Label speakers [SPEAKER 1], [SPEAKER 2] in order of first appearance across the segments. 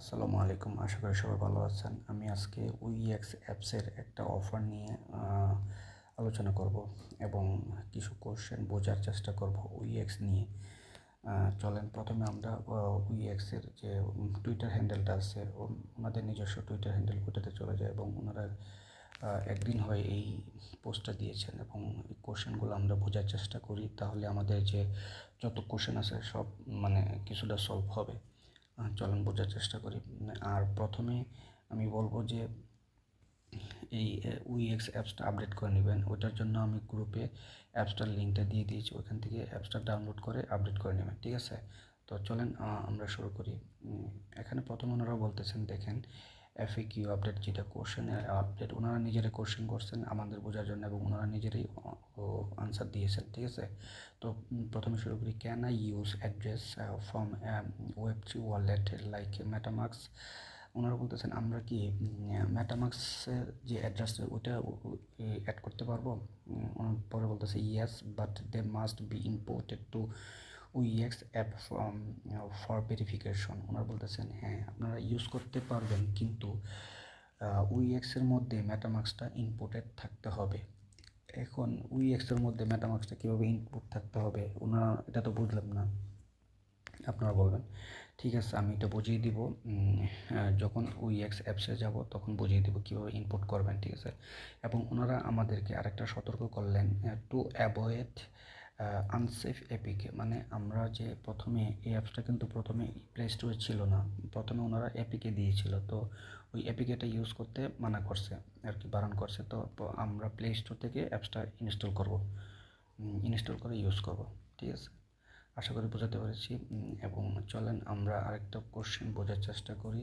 [SPEAKER 1] আসসালামু আলাইকুম। আশা করি সবাই ভালো আছেন। আমি আজকে উইএক্স অ্যাপসের একটা অফার নিয়ে আলোচনা করব এবং কিছু কোশ্চেন বোঝার চেষ্টা করব উইএক্স নিয়ে। চলেন প্রথমে আমরা উইএক্সের যে টুইটার হ্যান্ডেলটা আছে ওনাদের নিজস্ব টুইটার হ্যান্ডেল ওটাতে চলে যায় এবং ওনারা একদিন হয় এই পোস্টটা দিয়েছেন এবং এই কোশ্চেনগুলো আমরা বোঝার চেষ্টা করি। তাহলে আমাদের যে, যত কোশ্চেন আছে সব মানে কিছুটা সলভ হবে। চলেন বোঝার চেষ্টা করি। আর প্রথমে আমি বলব যে, এই উইএক্স অ্যাপসটা আপডেট করে নেবেন। ওটার জন্য আমি গ্রুপে অ্যাপসটার লিঙ্কটা দিয়ে দিয়েছি। ওখান থেকে অ্যাপসটা ডাউনলোড করে আপডেট করে নেবেন, ঠিক আছে? তো চলেন আমরা শুরু করি। এখানে প্রথম ওনারা বলতেছেন, দেখেন এফএ কিউ আপডেট যেটা কোশ্চেনের আপডেট ওনারা নিজেরাই কোশ্চেন করছেন আমাদের বোঝার জন্য এবং ওনারা নিজেরাই আনসার দিয়েছেন, ঠিক আছে? তো প্রথমে শুরু করি can I use address from web three wallet like MetaMask ওনারা বলতেছেন, আমরা কি মেটামাক্সের যে অ্যাড্রেসটা ওটা অ্যাড করতে পারব? পরে বলতেছে yes but they must be imported to উইএক্স app for verification ওনারা বলতেছেন হ্যাঁ আপনারা ইউজ করতে পারবেন কিন্তু উইএক্সের মধ্যে মেটামাক্সটা ইনপুটেড থাকতে হবে। এখন উইএক্সের মধ্যে মেটামাক্সটা কীভাবে ইনপুট থাকতে হবে ওনারা এটা তো বুঝলাম না। আপনারা বলবেন ঠিক আছে আমি এটা বুঝিয়ে দিব। আহ, যখন উইএক্স অ্যাপসে যাব তখন বুঝিয়ে দিব কীভাবে ইনপুট করবেন ঠিক আছে? এবং ওনারা আমাদেরকে আরেকটা সতর্ক করলেন টু অ্যাভয়েড আনসেফ এপিকে মানে আমরা যে প্রথমে এই অ্যাপসটা কিন্তু প্রথমে প্লে স্টোরে ছিল না। প্রথমে ওনারা এপিকে দিয়েছিল। তো ওই এপিকেটা ইউজ করতে মানা করছে, আর কি বারণ করছে। তো আমরা প্লে স্টোর থেকে অ্যাপসটা ইনস্টল করব। ইনস্টল করে ইউজ করব। ঠিক আছে? আশা করি বোঝাতে পেরেছি। এবং চলেন আমরা আরেকটা কোশ্চেন বোঝার চেষ্টা করি।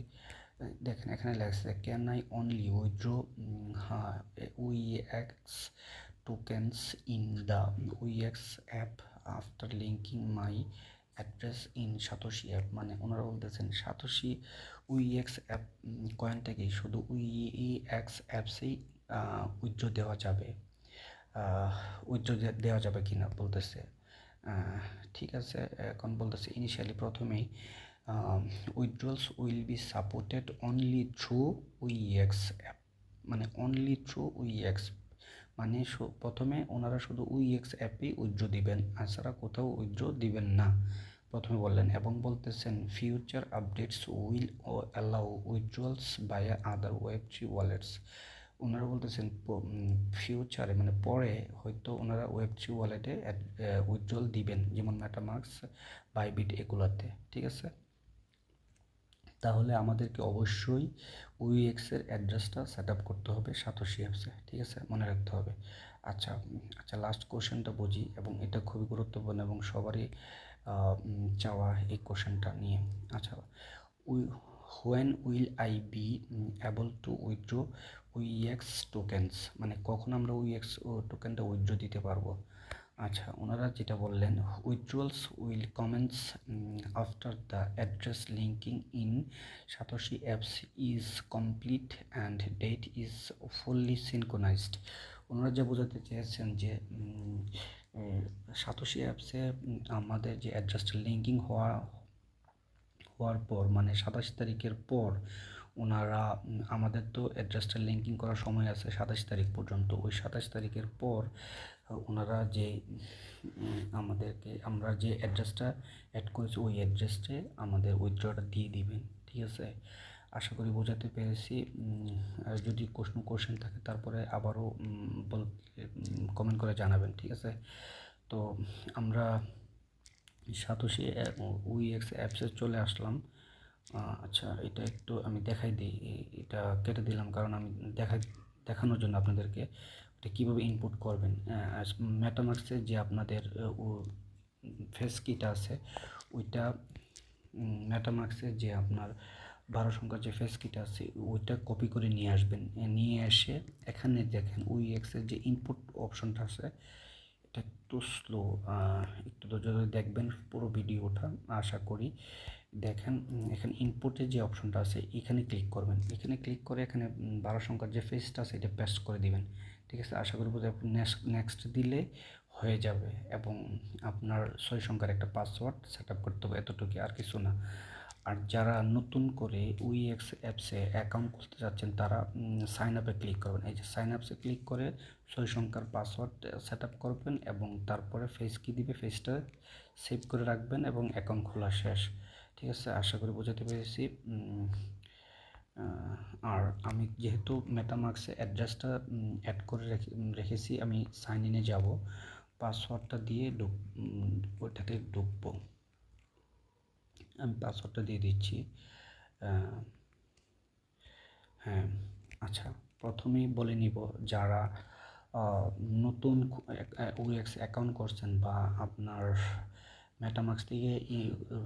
[SPEAKER 1] দেখেন, এখানে লেখছে ক্যান আই অনলি উইথড্র হ্যাঁ উইএক্স tokens in the উইএক্স app after linking my address in satoshi app মানে ওনারা বলতেছেন সাতোশি উইএক্স অ্যাপ কয়েনটাকে শুধু উইএক্স অ্যাপসেই উইথড্র দেওয়া যাবে। উইথড্র দেওয়া যাবে কি না বলতেছে ঠিক আছে, এখন বলতেছে ইনিশিয়ালি প্রথমেই withdrawals will be supported only through উইএক্স app মানে অনলি থ্রু উইএক্স মানে প্রথমে ওনারা শুধু উইএক্স অ্যাপেই উইথড্র দিবেন, এছাড়া কোথাও উইথড্র দিবেন না। প্রথমে বললেন, এবং বলতেছেন future updates will O allow withdrawals by other web wallets ওনারা বলতেছেন ফিউচারে মানে পরে হয়তো ওনারা ওয়েব থ্রি ওয়ালেটে উইথড্রল দিবেন, যেমন মেটামার্কস বাইবিট এগুলোতে, ঠিক আছে? তাহলে আমাদেরকে অবশ্যই উইএক্সের অ্যাড্রেসটা সেট আপ করতে হবে সাতোশি অ্যাপসে ঠিক আছে? মনে রাখতে হবে। আচ্ছা আচ্ছা লাস্ট কোশ্চেনটা বুঝি এবং এটা খুবই গুরুত্বপূর্ণ এবং সবারই চাওয়া এই কোশ্চেনটা নিয়ে। আচ্ছা we when will I be able to withdraw উইএক্স tokens মানে কখন আমরা উইএক্স টোকেনটা উইথড্র দিতে পারব? আচ্ছা ওনারা যেটা বললেন withdrawals will commence after the address linking in Satoshi apps is complete and data is fully synchronized ওনারা যা বোঝাতে চেয়েছেন যে সাতোশি অ্যাপসে আমাদের যে অ্যাড্রেসটা লিঙ্কিং হওয়া, হওয়ার পর মানে সাতাশ তারিখের পর, ওনারা আমাদের তো অ্যাড্রেসটা লিঙ্কিং করার সময় আছে সাতাশ তারিখ পর্যন্ত। ওই সাতাশ তারিখের পর ওনারা যে, আমাদেরকে, আমরা যে অ্যাড্রেসটা অ্যাড করেছি, ওই অ্যাড্রেসে আমাদের উইথড্রটা দিয়ে দিবেন, ঠিক আছে? আশা করি বোঝাতে পেরেছি। আর যদি কোনো কোশ্চেন থাকে, তারপরে আবারও বল কমেন্ট করে জানাবেন, ঠিক আছে? তো আমরা সাতোশি উইএক্স অ্যাপসে চলে আসলাম। আচ্ছা এটা একটু আমি দেখাই দিই। এটা কেটে দিলাম, কারণ আমি দেখাই, দেখানোর জন্য আপনাদেরকে। এটা কীভাবে ইনপুট করবেন? মেটামার্কসে যে আপনাদের ফেস কিটা আছে, ওইটা মেটামার্কসে যে আপনার বারো সংখ্যার যে ফেস কিটা আছে, ওইটা কপি করে নিয়ে আসবেন। নিয়ে এসে এখানে দেখেন, ওই এক্সের যে ইনপুট অপশনটা আছে, এটা একটু স্লো একটু ধৈর্য ধরে দেখবেন পুরো ভিডিওটা, আশা করি। দেখেন এখানে ইনপুটে যে অপশনটা আছে, এখানে ক্লিক করবেন। এখানে ক্লিক করে এখানে বারো সংখ্যার যে ফেসটা আছে, এটা পেস্ট করে দিবেন। ঠিক আছে? আশা করি বোধহয় নেক্সট নেক্সট দিলে হয়ে যাবে এবং আপনার ছয় সংখ্যার একটা পাসওয়ার্ড সেট আপ করতে হবে, এতটুকু আর কিছু না। আর যারা নতুন করে উইএক্স অ্যাপসে অ্যাকাউন্ট খুলতে যাচ্ছেন তারা সাইন আপে ক্লিক করবেন। এই যে সাইন আপসে ক্লিক করে ছয় সংখ্যার পাসওয়ার্ড সেট আপ করবেন এবং তারপরে ফেস কি দিবে? ফেসটা সেভ করে রাখবেন এবং অ্যাকাউন্ট খোলা শেষ। ঠিক আছে? আশা করি বোঝাতে পেরেছি। আর আমি যেহেতু মেটামার্কসে অ্যাড্রেসটা অ্যাড করে রেখেছি, আমি সাইন ইনে যাব। পাসওয়ার্ডটা দিয়ে ঢুক ওইটাতে ঢুকবো। আমি পাসওয়ার্ডটা দিয়ে দিচ্ছি। হ্যাঁ আচ্ছা প্রথমেই বলে নিব, যারা নতুন ওএক্স অ্যাকাউন্ট করছেন বা আপনার মেটামার্কস থেকে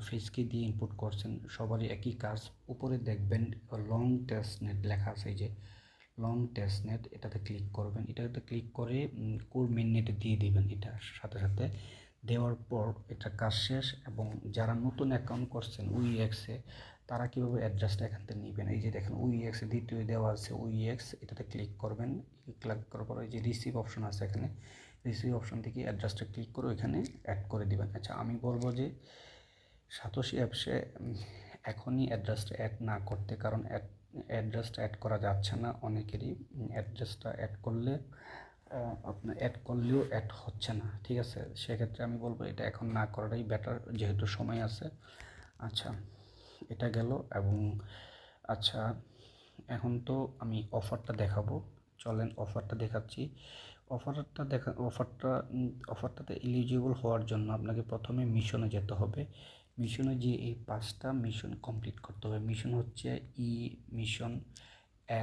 [SPEAKER 1] ফেসকে দিয়ে ইনপুট করছেন, সবারই একই কাজ। উপরে দেখবেন লং টেস্ট নেট লেখা আছে, এই যে লং টেস্ট নেট এটাতে ক্লিক করবেন। এটাতে ক্লিক করে কোর মেন নেটে দিয়ে দিবেন এটা। সাথে সাথে দেওয়ার পর এটা কাজ শেষ এবং যারা নতুন অ্যাকাউন্ট করছেন উইএক্সে তারা কীভাবে অ্যাড্রেসটা এখান থেকে নেবেন? এই যে দেখেন উইএক্সে দ্বিতীয় দেওয়া আছে উইএক্স এটাতে ক্লিক করবেন। ক্লিক করার পর যে রিসিভ অপশন আছে এখানে। রিসিভ অপশন থেকে অ্যাড্রেসটা ক্লিক করে এখানে অ্যাড করে দিবেন। আচ্ছা আমি বলব যে সাতোশি অ্যাপসে এখনই অ্যাড্রেসটা অ্যাড না করতে, কারণ অ্যাড অ্যাড্রেসটা অ্যাড করা যাচ্ছে না অনেকেরই। অ্যাড্রেসটা অ্যাড করলে আপনার অ্যাড করলেও অ্যাড হচ্ছে না, ঠিক আছে? সেক্ষেত্রে আমি বলব এটা এখন না করাটাই বেটার যেহেতু সময় আছে। আচ্ছা এটা গেল এবং আচ্ছা এখন তো আমি অফারটা দেখাবো। চলেন অফারটা দেখাচ্ছি। অফারটা দেখা, অফারটা, অফারটাতে এলিজিবল হওয়ার জন্য আপনাকে প্রথমে মিশনে যেতে হবে। মিশনে যে এই পাঁচটা মিশন কমপ্লিট করতে হবে। মিশন হচ্ছে E, mission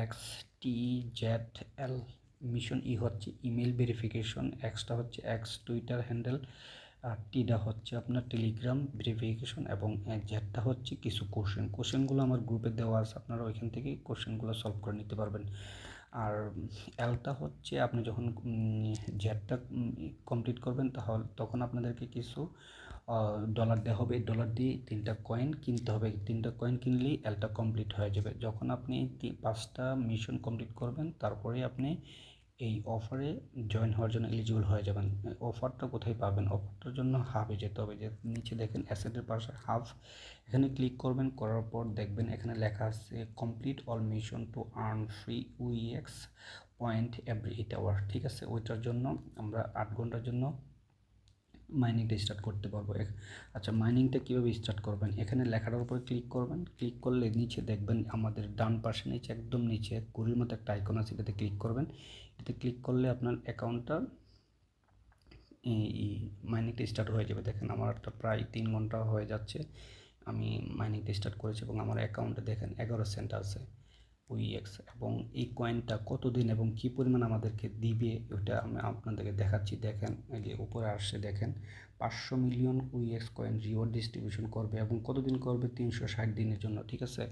[SPEAKER 1] X, T, Z, L. Mission E হচ্ছে ইমেল ভেরিফিকেশন এক্সটা হচ্ছে এক্স, টুইটার হ্যান্ডেল আর টিটা হচ্ছে আপনার টেলিগ্রাম ভেরিফিকেশন এবং জেডটা হচ্ছে কিছু কোশ্চেন কোশ্চেনগুলো আমার গ্রুপে দেওয়া আছে, আপনারা ওইখান থেকে কোশ্চেনগুলো সলভ করে নিতে পারবেন। আর এলটা হচ্ছে আপনি যখন জেডটা কমপ্লিট করবেন, তাহলে তখন আপনাদেরকে কিছু ডলার দেওয়া হবে। ডলার দিয়ে তিনটা কয়েন কিনতে হবে। তিনটা কয়েন কিনলেই এলটা কমপ্লিট হয়ে যাবে। যখন আপনি পাঁচটা মিশন কমপ্লিট করবেন তারপরে আপনি এই অফারে জয়েন হওয়ার জন্য এলিজিবল হয়ে যাবেন। অফারটা কোথায় পাবেন? অফারটার জন্য হাফে যেতে হবে। যে নিচে দেখেন অ্যাসেটের পাশে হাফ এখানে ক্লিক করবেন, করার পর দেখবেন এখানে লেখা আছে complete all mission to earn free উইএক্স point every eight hour ঠিক আছে? ওইটার জন্য আমরা আট ঘণ্টার জন্য মাইনিংটা স্টার্ট করতে পারব। আচ্ছা মাইনিংটা কীভাবে স্টার্ট করবেন? এখানে লেখাটার উপরে ক্লিক করবেন। ক্লিক করলে নিচে দেখবেন আমাদের ডান পাশে নিচে, একদম নিচে কুড়ির মতো একটা আইকন আছে, এটাতে ক্লিক করবেন। এতে ক্লিক করলে আপনার অ্যাকাউন্টটা এই মাইনিংটা স্টার্ট হয়ে যাবে। দেখেন আমার একটা প্রায় তিন ঘণ্টা হয়ে যাচ্ছে। আমি মাইনিংটা স্টার্ট করেছি এবং আমার অ্যাকাউন্টে দেখেন এগারো সেন্ট আছে। উইএক্স এবং এই কয়েনটা কতদিন এবং কি পরিমাণ আমাদেরকে দিবে ওটা আমি আপনাদেরকে দেখাচ্ছি। দেখেন, এই যে উপরে আসছে, দেখেন পাঁচশো মিলিয়ন উইএক্স কয়েন রিওয়ার্ড ডিস্ট্রিবিউশন করবে এবং কতদিন করবে? তিনশো ষাট দিনের জন্য, ঠিক আছে?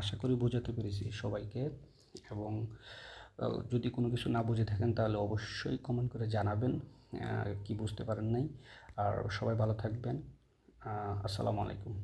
[SPEAKER 1] আশা করি বোঝাতে পেরেছি সবাইকে এবং যদি কোনো কিছু না বুঝে থাকেন, তাহলে অবশ্যই কমেন্ট করে জানাবেন। কি বুঝতে পারেন নাই, আর সবাই ভালো থাকবেন। আসসালামু আলাইকুম।